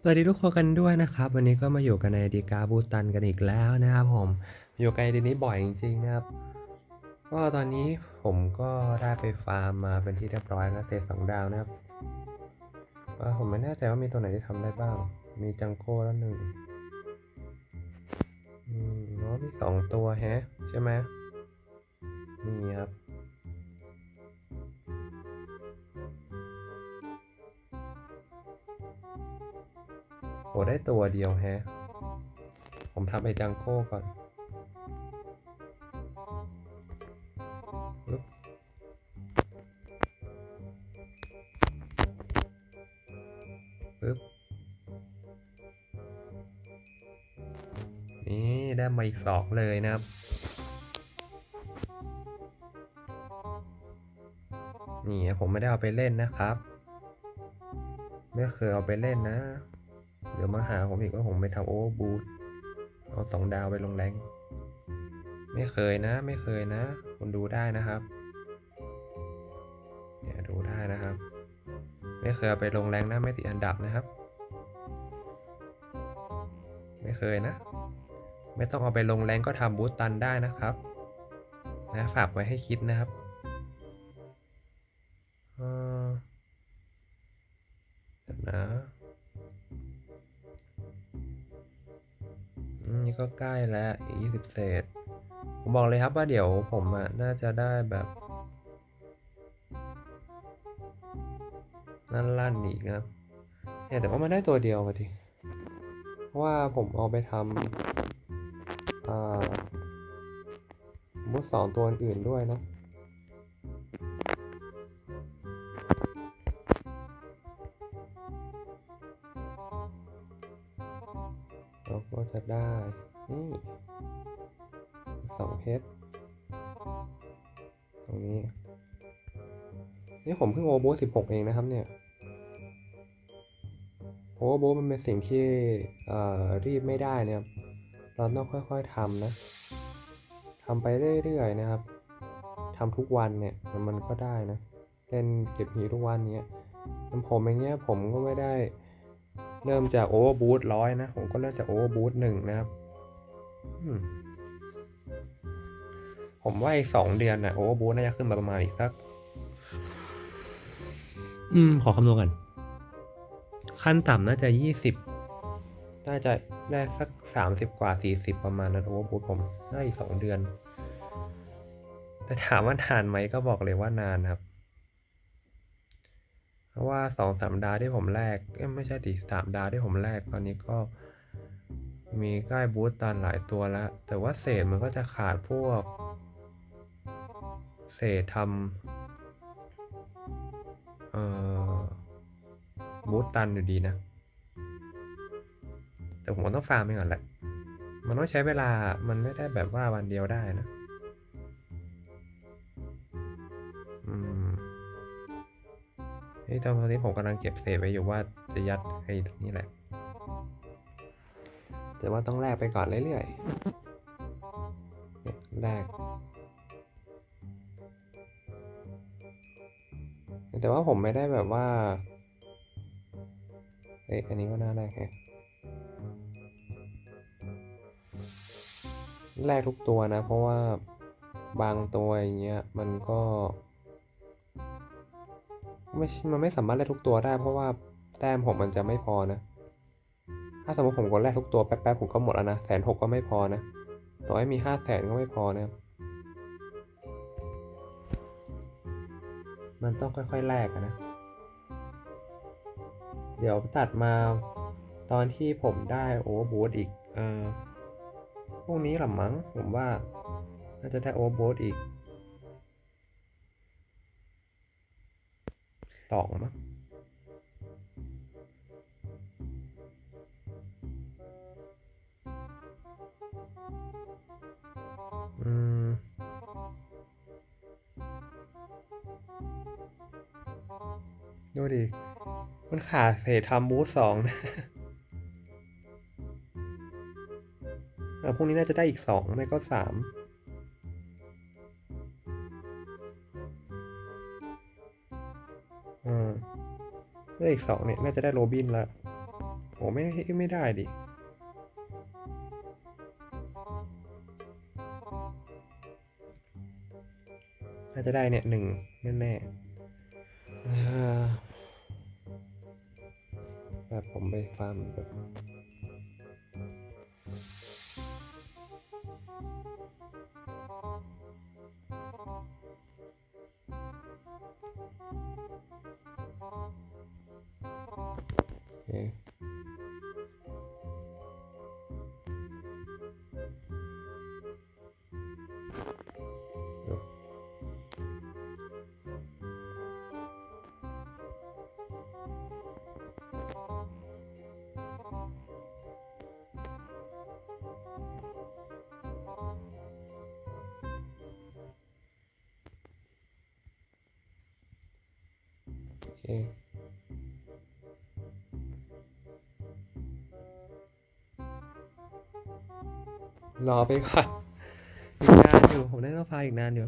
สวัสดีทุกคนกันด้วยนะครับ วันนี้ก็มาอยู่กันในดีกาบูตันกันอีกแล้วนะครับผมอยู่กันในดีนี้บ่อยจริงๆนะครับ ก็ตอนนี้ผมก็ได้ไปฟาร์มมาเป็นที่เรียบร้อยแล้วเศษสองดาวนะครับผมไม่แน่ใจว่ามีตัวไหนที่ทำได้บ้าง มีจังโก้แล้วหนึ่งอืมมีสองตัวแฮะ ใช่ไหมนี่ครับ โอได้ตัวเดียวแฮะ ผมทำไอ้จังโก้ก่อนปึ๊บปึ๊บ นี่ได้มาอีกสองเลยนะครับ นี่ผมไม่ได้เอาไปเล่นนะครับ ไม่เคยเอาไปเล่นนะ เดี๋ยวมาหาผมอีกว่าผมไปทำโอเวอร์บูทเอาสองดาวไปลงแรงไม่เคยนะ ไม่เคยนะ คุณดูได้นะครับ เนี่ยดูได้นะครับ ไม่เคยเอาไปลงแรงนะไม่ติดอันดับนะครับ ไม่เคยนะ ไม่ต้องเอาไปลงแรงก็ทำบูทตันได้นะครับ นะฝากไว้ให้คิดนะครับออเดี๋ยวนะ นี่ก็ใกล้แล้วอีกยี่สิบเศษ ผมบอกเลยครับว่าเดี๋ยวผมอะน่าจะได้แบบนั่นลั่นอีกนะครับเนี่ยแต่ว่ามันได้ตัวเดียวมาทีเพราะว่าผมเอาไปทำอ่ามุดสองตัวอื่นด้วยเนาะ ได้นี่สองเพชรตรงนี้ นี่ผมเพิ่งโอเวอร์โบสิบหกเองนะครับเนี่ยโอเวอร์โบมันเป็นสิ่งที่รีบไม่ได้นะครับ เราต้องค่อยๆทำนะทำไปเรื่อยๆนะครับทำทุกวันเนี่ยมันก็ได้นะ เล่นเก็บหีทุกวันเนี้ยอย่ผมอย่างเงี้ยผมก็ไม่ได้ เริ่มจากโอเวอร์บูทร้อยนะ ผมก็เริ่มจากโอเวอร์บูทหนึ่งนะครับอืมผมว่าอีกสองเดือนนะโอเวอร์บูทน่าจะขึ้นมาประมาณอีกสัก อืม ขอคำนวณกัน ขั้นต่ำน่าจะยี่สิบน่าจะได้สักสามสิบกว่าสี่สิบประมาณนั้นโอเวอร์บูทผมน่าอีกสองเดือน แต่ถามว่านานไหมก็บอกเลยว่านานครับ เพราะว่าสองสามดาวที่ผมแลกเอ้ยไม่ใช่ดิสามดาวที่ผมแลกตอนนี้ก็ มีใกล้บูตตันหลายตัวแล้ว แต่ว่าเศษมันก็จะขาดพวก เศษทำเอ่อบูตตันอยู่ดีนะ แต่ผมต้องฟาร์มไปก่อนแหละ มันต้องใช้เวลามันไม่ได้แบบว่าวันเดียวได้นะ นี่ตอนนี้ผมกำลังเก็บเศษไว้อยู่ว่าจะยัดไอ้นี่แหละ แต่ว่าต้องแลกไปก่อนเรื่อยๆแลกแต่ว่าผมไม่ได้แบบว่า เอ้ยอันนี้ก็น่าแลกแฮะแลกทุกตัวนะ เพราะว่าบางตัวอย่างเงี้ยมันก็ ไม่ใช่มันไม่สามารถแลกทุกตัวได้ เพราะว่าแต้มผมมันจะไม่พอนะ ถ้าสมมติผมกดแลกทุกตัวแป๊บๆผมก็หมดแล้วนะแสนหกก็ไม่พอนะ ต่อให้มีห้าแสนก็ไม่พอนะ มันต้องค่อยๆแลกนะ เดี๋ยวตัดมาตอนที่ผมได้โอเวอร์บูทอีก เอ่อพวกนี้หรอมั้งผมว่า น่าจะได้โอเวอร์บูทอีก สองมั้งอืมดูดิ มันขาดเศษทำบูธสองนะพรุ่งนี้น่าจะได้อีกสองไม่ก็สาม ได้อีกสองเนี่ย น่าจะได้โรบินละโอ้ไม่ไม่ได้ดิ น่าจะได้เนี่ยหนึ่งแน่ๆอ่าแบบผมไปฟาร์มแบบ โอเรอไปก่อนอีกนานอยู่ ผมได้รถไฟอีกนานอยู่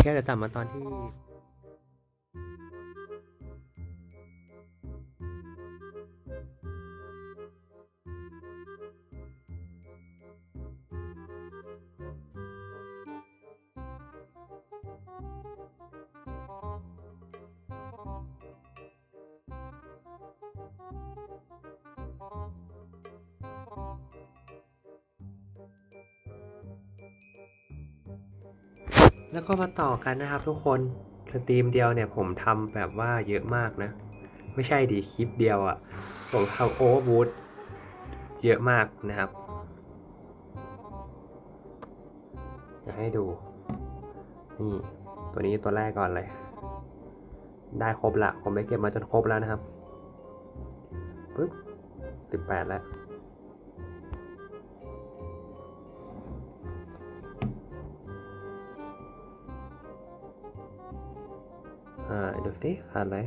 แค่จะตัดมาตอนที่ แล้วก็มาต่อกันนะครับทุกคนสตรีมเดียวเนี่ยผมทำแบบว่าเยอะมากนะ ไม่ใช่ดีคลิปเดียวอะ่ะ ผมทำโอเวอร์บูทเยอะมากนะครับจะให้ดู นี่ ตัวนี้ตัวแรกก่อนเลย ได้ครบละ ผมไปเก็บมาจนครบแล้วนะครับปึ๊บสิบแปดแล้ว อ่าดูสิขาดอะไร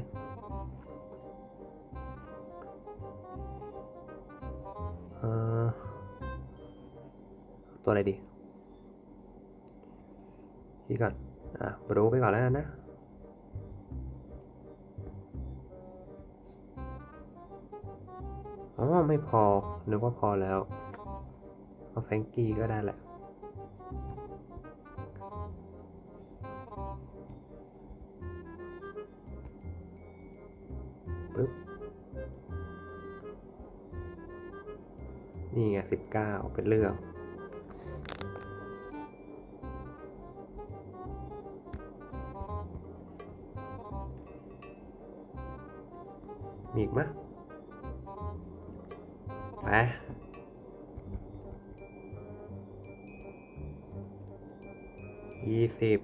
ตัวอะไรดีพี่ก่อน อะบรูไปก่อนแล้วนะอ๋อ ไม่พอ นึกว่าพอแล้ว เอาแฟงกี้ก็ได้แหละ เป็นเรื่องมีอีกไหมไปยี่สิบ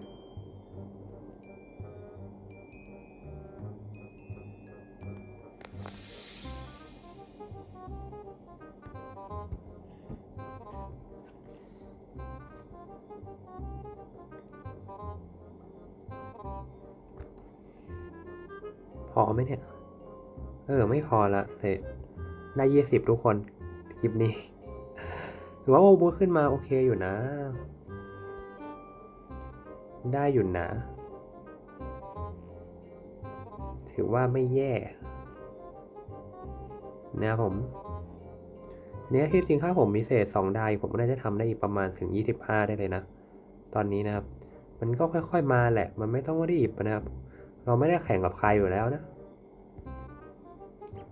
พอละเสร็จได้ยี่สิบทุกคนคลิปนี้ถือว่าโอบูขึ้นมาโอเคอยู่นะ ได้อยู่นะ ถือว่าไม่แย่นะครับผมเนี่ยที่จริงถ้าผมมีเศษสองได้ผมน่าจะทำได้อีกประมาณถึง 25 ได้เลยนะ ตอนนี้นะครับ มันก็ค่อยๆมาแหละ มันไม่ต้องรีบนะครับ เราไม่ได้แข่งกับใครอยู่แล้วนะ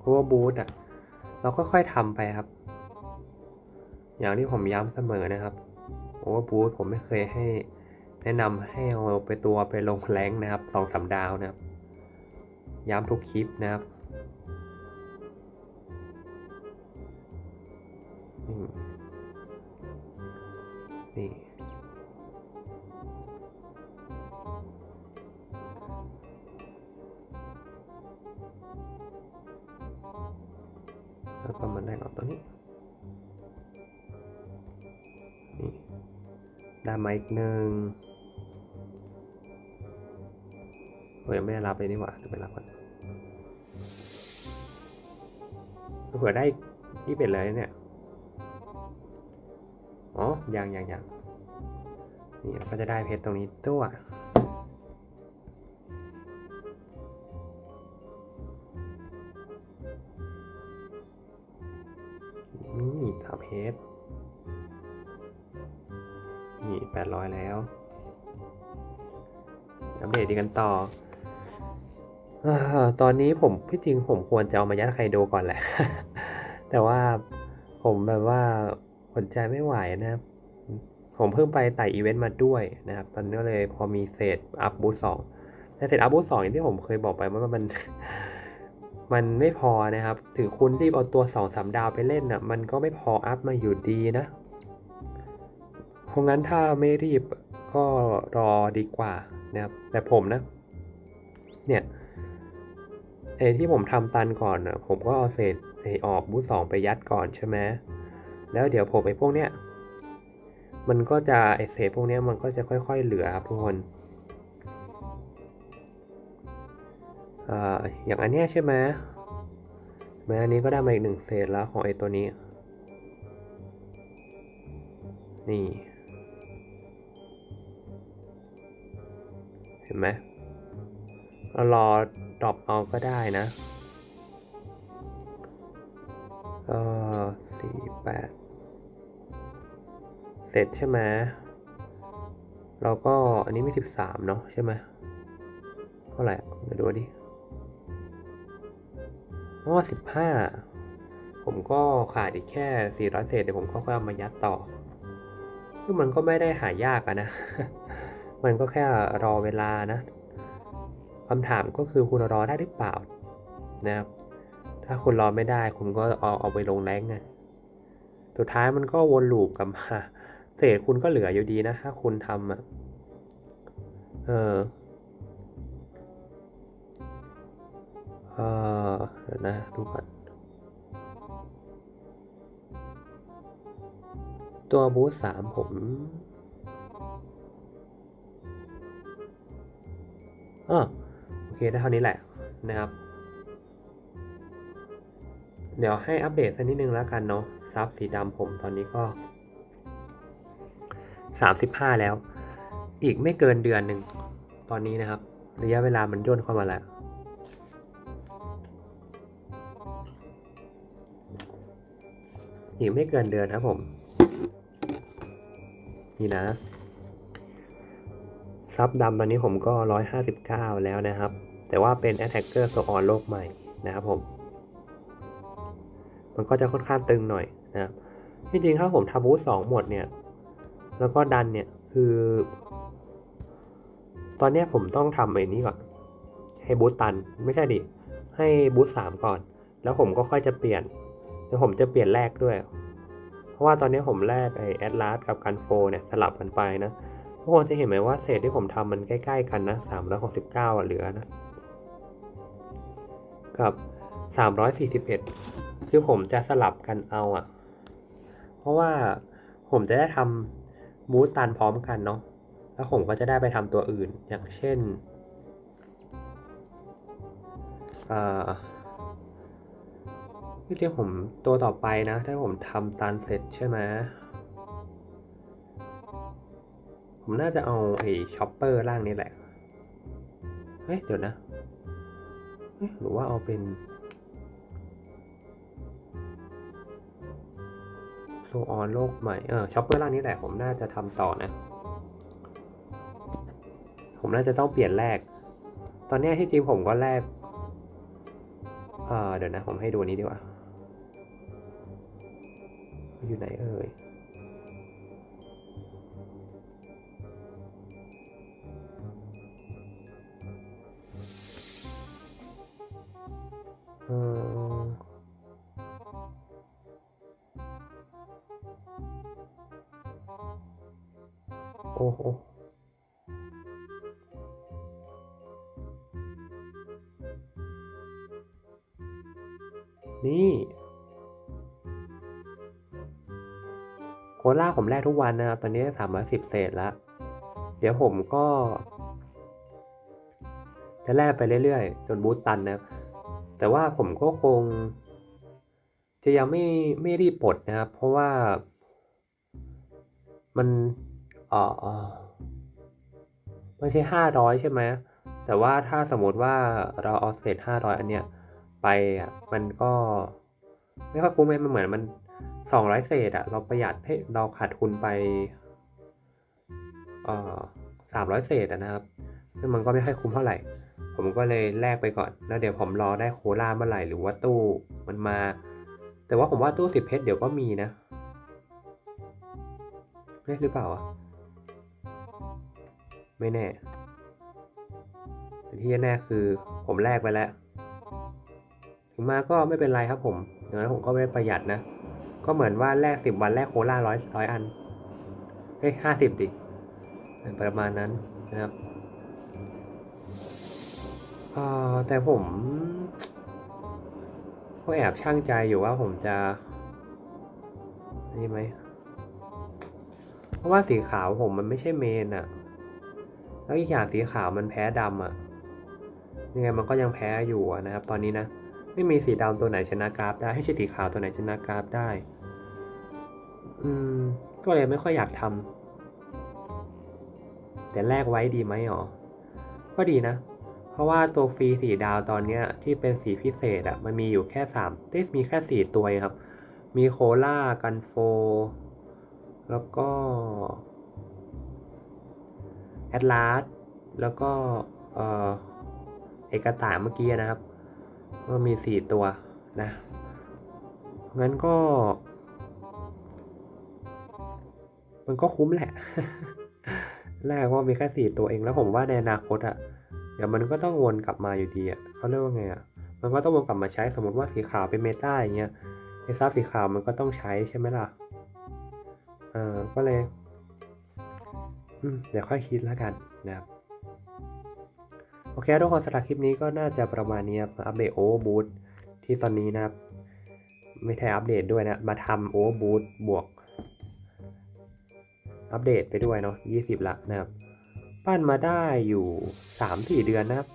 โอเวอร์บูทอะเราก็ค่อยทำไปครับ อย่างที่ผมย้ำเสมอนะครับโอเวอร์บูทผมไม่เคยให้แนะนำให้เอาไปตัวไปลงแรงนะครับสองสามดาวนะครับ ย้ำทุกคลิปนะครับนี่นี่ มมาอีกหนึ่งเฮ้ยไม่ได้รับเลยนี่หว่าเดี๋ยวไปรับก่อนเผื่อได้ที่เป็ดเลยเนี่ย อ๋อ ยังยังยังนี่ก็จะได้เพชรตรงนี้ตัวนี่ทำเพชร อยแล้ว อัปเดตดีกันต่อ ตอนนี้ผมพี่จริงผมควรจะเอามายัดไคโดก่อนแหละ แต่ว่าผมแบบว่าอดใจไม่ไหวนะครับผมเพิ่งไปไต่อีเวนต์มาด้วยนะครับมันก็เลยพอมีเศษอัพบูทสองแต่เศษอัพบูทสองอย่างที่ผมเคยบอกไปว่ามันมันไม่พอนะครับ ถึงคุณรีบเอาตัวสองสามดาวไปเล่นอะ มันก็ไม่พออัพมาอยู่ดีนะ ราะงั้นถ้าไม่รีบก็รอดีกว่านะครับ แต่ผมนะ เนี่ยไอ้ที่ผมทำตันก่อนอะผมก็เอาเศษไอ้ออกบูทสองไปยัดก่อนใช่ไหมแล้วเดี๋ยวผมไอ้พวกเนี้ยมันก็จะไอเศษพวกเนี้ยมันก็จะค่อย ๆ เหลือครับทุกคนอ่าอย่างอันเนี้ยใช่ไหมแม้อันนี้ก็ได้มาอีกหนึ่งเศษแล้วของไอตัวนี้ นี่ ห็นไหมเรารอดรอปเอาก็ได้นะเออสี่แปดเสร็จใช่ไหมเราก็อันนี้มีสิบสามเนาะใช่ไหมเท่าไหร่เดี๋ยวดูดิอ๋อสิบห้าผมก็ขาดอีกแค่สี่ร้อยเศษเดี๋ยวผมก็ค่อยเอามายัดต่อซึ่งมันก็ไม่ได้หายากอะนะ มันก็แค่รอเวลานะคำถามก็คือคุณรอได้หรือเปล่านะครับถ้าคุณรอไม่ได้คุณก็เอาเอาไปลงแรงไงสุดท้ายมันก็วนลูปกลับมาเศษคุณก็เหลืออยู่ดีนะ ถ้าคุณทำอะเออเออเดี๋ยวนะดูก่อนตัวบูธสามผม อ๋อโอเคได้เท่านี้แหละนะครับ เดี๋ยวให้อัปเดตสักนิดนึงแล้วกันเนาะซับสีดำผมตอนนี้ก็ 35 แล้ว อีกไม่เกินเดือนหนึ่งตอนนี้นะครับ ระยะเวลามันย่นเข้ามาแล้วอีกไม่เกินเดือนครับผม นี่นะ ซับดำตอนนี้ผมก็ 159 แล้วนะครับ แต่ว่าเป็น Attacker ตัวออนโลกใหม่นะครับผม มันก็จะค่อนข้างตึงหน่อยนะครับจริงๆถ้าผมทำบูธสองหมดเนี่ย แล้วก็ดันเนี่ย คือ ตอนนี้ผมต้องทำไอ้นี้ก่อน ให้บูธตัน ไม่ใช่ดิ ให้บูธสามก่อน แล้วผมก็ค่อยจะเปลี่ยน แล้วผมจะเปลี่ยนแรกด้วย เพราะว่าตอนนี้ผมแลกไอ้แอดลาสกับกันโฟเนี่ยสลับกันไปนะ ทุกคนจะเห็นไหมว่าเศษที่ผมทำมันใกล้ ๆ กันนะสามร้อยหกสิบเก้าเหลือนะกับสามร้อยสี่สิบเอ็ดคือผมจะสลับกันเอาอะ่ะ เพราะว่าผมจะได้ทำมูดตันพร้อมกันเนาะแล้วผมก็จะได้ไปทำตัวอื่นอย่างเช่นอ่าที่จริงผมตัวต่อไปนะ ถ้าผมทำตันเสร็จใช่ไหม ผมน่าจะเอาไอ้ช็อปเปอร์ล่างนี้แหละ เฮ้ย เดี๋ยวนะ หรือว่าเอาเป็นโซออนโลกใหม่ เออช็อปเปอร์ล่างนี้แหละ ผมน่าจะทำต่อนะ ผมน่าจะต้องเปลี่ยนแรก ตอนนี้ที่จริงผมก็แรกเออเดี๋ยวนะ ผมให้ดูนนี้ดีกว่า อยู่ไหนเอ่ย ออโอ้โหนี่ โคล่าผมแลกทุกวันนะครับ ตอนนี้สามร้อยสิบเศษแล้วเดี๋ยวผมก็ จะแลกไปเรื่อยๆ จนบูตตันนะครับ แต่ว่าผมก็คง จะยังไม่ไม่รีบปลดนะครับ เพราะว่ามันเออไม่ใช่ห้าร้อยใช่ไหมแต่ว่าถ้าสมมติว่าเราเอาเศษห้าร้อยอันเนี้ยไปอะมันก็ไม่ค่อยคุ้มไหมมันเหมือนมันสองร้อยเศษอะเราประหยัดให้เราขาดทุนไปเอ่อสามร้อยเศษนะครับซึ่งมันก็ไม่ค่อยคุ้มเท่าไหร่ ผมก็เลยแลกไปก่อน แล้วเดี๋ยวผมรอได้โคล่าเมื่อไหร่หรือว่าตู้มันมา แต่ว่าผมว่าตู้สิบเพชรเดี๋ยวก็มีนะเอ๊ะหรือเปล่าอะไม่แน่แต่ที่แน่คือผมแลกไปแล้ว ถึงมาก็ไม่เป็นไรครับผมอย่างนั้นผมก็ไม่ได้ประหยัดนะ ก็เหมือนว่าแลกสิบวันแลกโคล่าร้อยร้อยอัน เฮ้ยห้าสิบดิ ประมาณนั้นนะครับ เออแต่ผมก็แอบช่างใจอยู่ว่าผมจะ นี่ไหม เพราะว่าสีขาวผมมันไม่ใช่เมนอะแล้วอีกอย่างสีขาวมันแพ้ดำอะยังไงมันก็ยังแพ้อยู่นะครับ ตอนนี้นะ ไม่มีสีดำตัวไหนชนะกราฟได้ ให้ใช่สีขาวตัวไหนชนะกราฟได้ อืม ก็เลยไม่ค่อยอยากทำแต่แลกไว้ดีไหมหรอ ก็ดีนะ เพราะว่าตัวฟรีสีดาวตอนนี้ที่เป็นสีพิเศษอะมันมีอยู่แค่สามเต้มีแค่สี่ตัวครับ มีโคล่ากันโฟ แล้วก็แอตลาสแล้วก็เออเอกตาเมื่อกี้นะครับ ก็มีสี่ตัวนะงั้นก็ มันก็คุ้มแหละ แรกว่ามีแค่สี่ตัวเองแล้วผมว่าในอนาคตอะ เดี๋ยวมันก็ต้องวนกลับมาอยู่ดีอะเขาเรียกว่าไงอะมันก็ต้องวนกลับมาใช้สมมติว่าสีขาวเป็นเมตาอย่างเงี้ยไอซับสีขาวมันก็ต้องใช้ใช่ไหมล่ะเออก็เลยเดี๋ยวค่อยคิดแล้วกันนะครับโอเคทุกคนสำหรับคลิปนี้ก็น่าจะประมาณนี้ครับอัปเดตโอเวอร์บูทที่ตอนนี้นะครับ ไม่ใช่อัปเดตด้วยนะมาทำโอเวอร์บูทบวก อัปเดตไปด้วยเนาะ20 ละนะครับ ปั้นมาได้อยู่ 3-4 เดือนนะครับ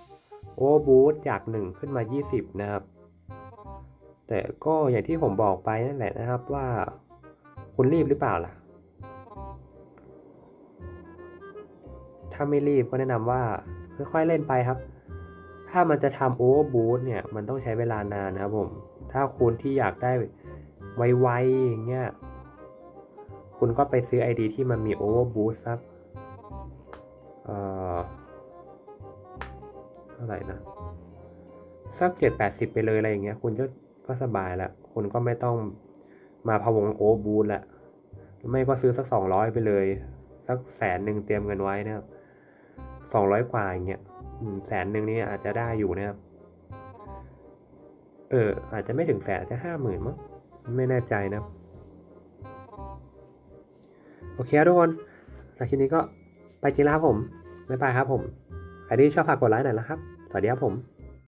โอเวอร์บูทจาก 1 ขึ้นมา 20 นะครับ แต่ก็อย่างที่ผมบอกไปนั่นแหละนะครับว่า คุณรีบหรือเปล่าล่ะ ถ้าไม่รีบก็แนะนำว่า ค่อยๆเล่นไปครับ ถ้ามันจะทำโอเวอร์บูทเนี่ย มันต้องใช้เวลานานนะครับผม ถ้าคุณที่อยากได้ไวๆอย่างเงี้ย คุณก็ไปซื้อ ID ที่มันมีโอเวอร์บูทสัก เท่าไหร่นะสักเจ็ดแปดสิบไปเลยอะไรอย่างเงี้ย คุณก็ก็สบายละคุณก็ไม่ต้องมาพะวงโอบูทละไม่ก็ซื้อสักสองร้อยไปเลย สักแสนหนึ่งเตรียมเงินไว้นะครับสองร้อยกว่าอย่างเงี้ยแสนหนึ่งนี่อาจจะได้อยู่นะครับ เออ อาจจะไม่ถึงแสนอาจจะห้าหมื่นมั้งไม่แน่ใจนะ โอเคครับทุกคนสำหรับคลิปนี้ก็ไปจริงแล้วครับผม บ๊ายบายครับผม ใครที่ชอบฝากกดไลค์หน่อยนะครับ สวัสดีครับผม